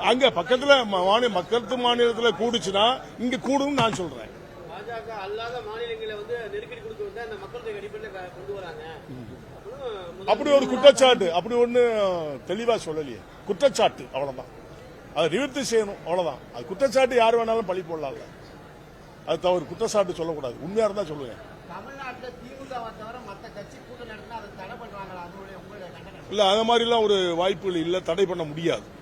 அங்க பக்கத்துல ம- மாநில மக்கள் மாநிலத்துல கூடுச்சுன்னா இங்க கூடும் நான் சொல்றேன். பாஜக அல்லாத மாநிலங்களை வந்து நெருக்கடி கொடுக்க வந்து அந்த மக்கள் தொகை அடிப்படையில் கொண்டு வராங்க. அப்படி ஒரு குற்றச்சாட்டு அப்படி ஒண்ணு தெளிவா சொல்லலையே. குற்றச்சாட்டு அவ்வளவுதான். அதை நிவர்த்தி செய்யணும் அவ்வளவுதான். அது குற்றச்சாட்டு யார் வேணாலும் பழி போடலாம்ல. அது தவறு. குற்றச்சாட்டு சொல்லக்கூடாது. உண்மையா இருந்தா சொல்லுங்க. கண்டனம். இல்ல அந்த மாதிரிலாம் ஒரு வாய்ப்புகள் இல்ல. தடை பண்ண முடியாது.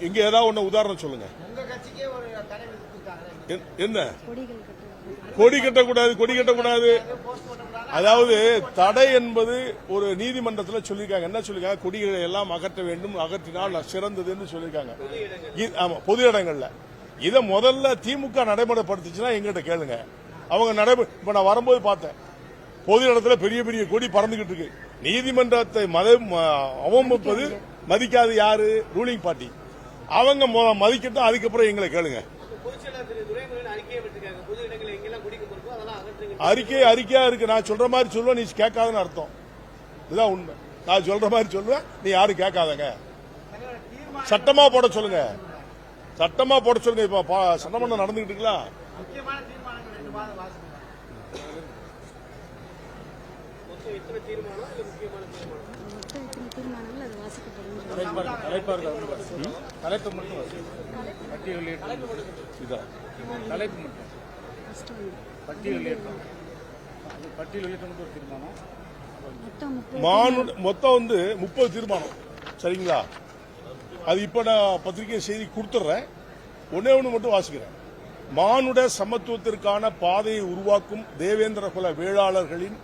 இங்க ஏதாவது ஒண்ணு உதாரணம் சொல்லுங்க. உங்க கட்சிக்கே ஒரு தடை விதிச்சிருக்காங்க என்- என்ன? கொடி கட்டக்கூடாது கொடி கட்டக்கூடாது. அதாவது தடை என்பது ஒரு நீதிமன்றத்தில் சொல்லியிருக்காங்க. என்ன சொல்லிருக்காங்க கொடிகளை எல்லாம் அகற்ற வேண்டும் அகற்றினால் சிறந்ததுன்னு சொல்லியிருக்காங்க. ஆமா பொது இடங்கள்ல. இதை முதல்ல திமுக நடைமுறைப்படுத்துச்சுன்னா எங்கிட்ட கேளுங்க. அவங்க நடைமுறை இப்ப நான் வரும்போது பார்த்தேன். பொது இடத்துல பெரிய பெரிய கொடி பறந்துகிட்டு இருக்கு. நீதிமன்றத்தை அவமதிப்பது மதிக்காது யாரு? ரூலிங் பார்ட்டி அவங்க மதிக்கட்டும் அதுக்கப்புறம் எங்களை கேளுங்க. அறிக்கை அறிக்கையா இருக்கு. நான் சொல்ற மாதிரி சொல்லுவேன் நீ கேட்காதுன்னு அர்த்தம். இதுதான் உண்மை. நான் சொல்ற மாதிரி சொல்லுவேன் நீ யாரும் கேட்காதங்க. சட்டமா போட சொல்லுங்க. சட்டமா போட சொல்லுங்க. இப்ப சட்டமன்றம் நடந்துகிட்டு இருக்கலாம் மொத்தம் தீர்மானங்கள் அது வாசிக்கப்படும் தலைப்பு மட்டும் பட்டியல் தீர்மானம். மொத்தம் வந்து முப்பது தீர்மானம். சரிங்களா? அது இப்ப நான் பத்திரிகை செய்தி கொடுத்துட்றேன் ஒன்னே ஒன்று மட்டும் வாசிக்கிறேன். மானுட சமத்துவத்திற்கான பாதையை உருவாக்கும் தேவேந்திர குல வேளாளர்களின்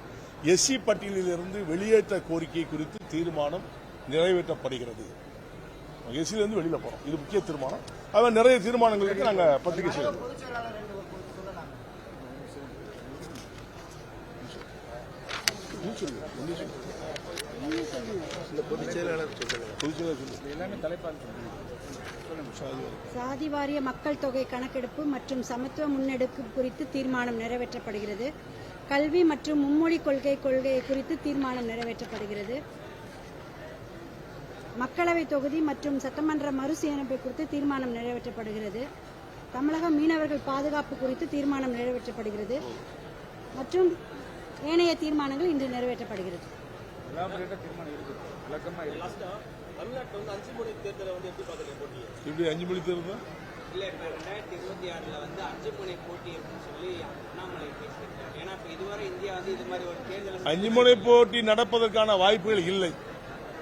எஸ்சி பட்டியலிலிருந்து வெளியேற்ற கோரிக்கை குறித்து தீர்மானம் நிறைவேற்றப்படுகிறது. எஸ்சில இருந்து வெளியில போறோம். இது முக்கிய தீர்மானம். அதான் நிறைய தீர்மானங்கள் இருக்கு. நாங்க பத்திரிகை தலைப்பாக சாதி வாரிய மக்கள் தொகை கணக்கெடுப்பு மற்றும் சமத்துவ முன்னெடுப்பு குறித்து தீர்மானம் நிறைவேற்றப்படுகிறது. கல்வி மற்றும் மும்மொழி கொள்கை கொள்கை குறித்து தீர்மானம் நிறைவேற்றப்படுகிறது. மக்களவை தொகுதி மற்றும் சட்டமன்ற மறுசீரமைப்பு குறித்து தீர்மானம் நிறைவேற்றப்படுகிறது. தமிழக மீனவர்கள் பாதுகாப்பு குறித்து தீர்மானம் நிறைவேற்றப்படுகிறது. மற்றும் ஏனைய தீர்மானங்கள் இன்று நிறைவேற்றப்படுகிறது. இப்படி அஞ்சு மணி தேர்தல்? இல்ல இப்ப ரெண்டாயிரத்தி இருபத்தி ஆறுல வந்து அஞ்சு முனை போட்டி அப்படின்னு சொல்லி அண்ணாமலை பேசியிருக்காரு. ஏன்னா இப்ப இதுவரை இந்தியா வந்து இது மாதிரி ஒரு தேர்தல் அஞ்சு முனை போட்டி நடப்பதற்கான வாய்ப்புகள் இல்லை.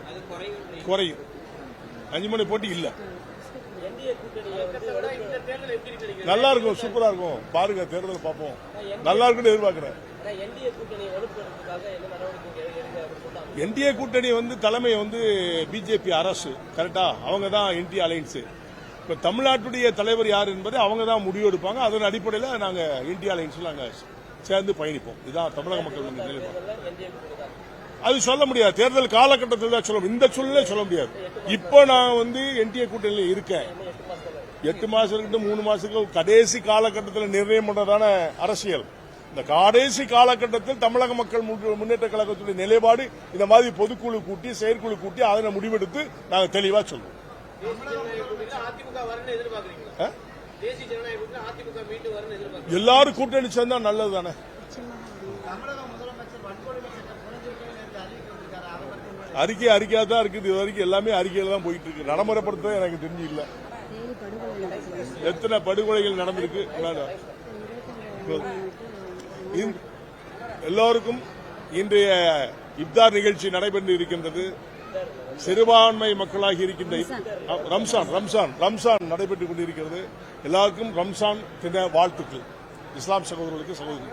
அது குறையும் குறையும். அஞ்சு மணி போட்டி இல்ல. நல்லா இருக்கும் சூப்பரா இருக்கும். பாருங்க தேர்தல் பார்ப்போம். நல்லா இருக்குன்னு எதிர்பார்க்கிறேன். என்டிஏ கூட்டணி வந்து தலைமை வந்து பிஜேபி அரசு கரெக்டா அவங்க தான் என்டி அலைன்ஸ் இப்போ தமிழ்நாட்டுடைய தலைவர் யார் என்பதை அவங்க தான் முடிவு எடுப்பாங்க அதன் அடிப்படையில் நாங்கள் இந்தியா அலைன்ஸ்ல நாங்கள் சேர்ந்து பயணிப்போம். இதுதான் தமிழக மக்கள் நிலைப்பாடு அது சொல்ல முடியாது. தேர்தல் காலகட்டத்தில் தான் சொல்ல இந்த சூழ்நிலை சொல்ல முடியாது. இப்போ நான் வந்து என்டிஏ கூட்டணியில் இருக்கேன். எட்டு மாசம் இருக்கட்டும் மூணு மாசத்துக்கு கடைசி காலகட்டத்தில் நிர்ணயம் பண்றதான அரசியல். இந்த கடைசி காலகட்டத்தில் தமிழக மக்கள் முன்னேற்ற கழகத்துடைய நிலைப்பாடு இந்த மாதிரி பொதுக்குழு கூட்டி செயற்குழு கூட்டி அதனை முடிவெடுத்து நாங்கள் தெளிவாக சொல்லுவோம் எல்லாரும் கூட்டணி சேர்ந்தா நல்லது தானே அறிக்கை அறிக்கையா தான் இருக்குது. இது வரைக்கும் எல்லாமே அறிக்கையில தான் போயிட்டு இருக்கு. நடைமுறைப்படுத்த எனக்கு தெரிஞ்சு இல்ல எத்தனை படுகொலைகள் நடந்திருக்கு? எல்லோருக்கும் இன்றைய இப்தார் நிகழ்ச்சி நடைபெற்று இருக்கின்றது. சிறுபான்மை மக்களாகி இருக்கின்ற ரம்சான் ரம்சான் ரம்சான் நடைபெற்றுக் கொண்டிருக்கிறது. எல்லாருக்கும் ரம்சான் தின வாழ்த்துக்கள். இஸ்லாம் சகோதரர்களுக்கு சகோதரி.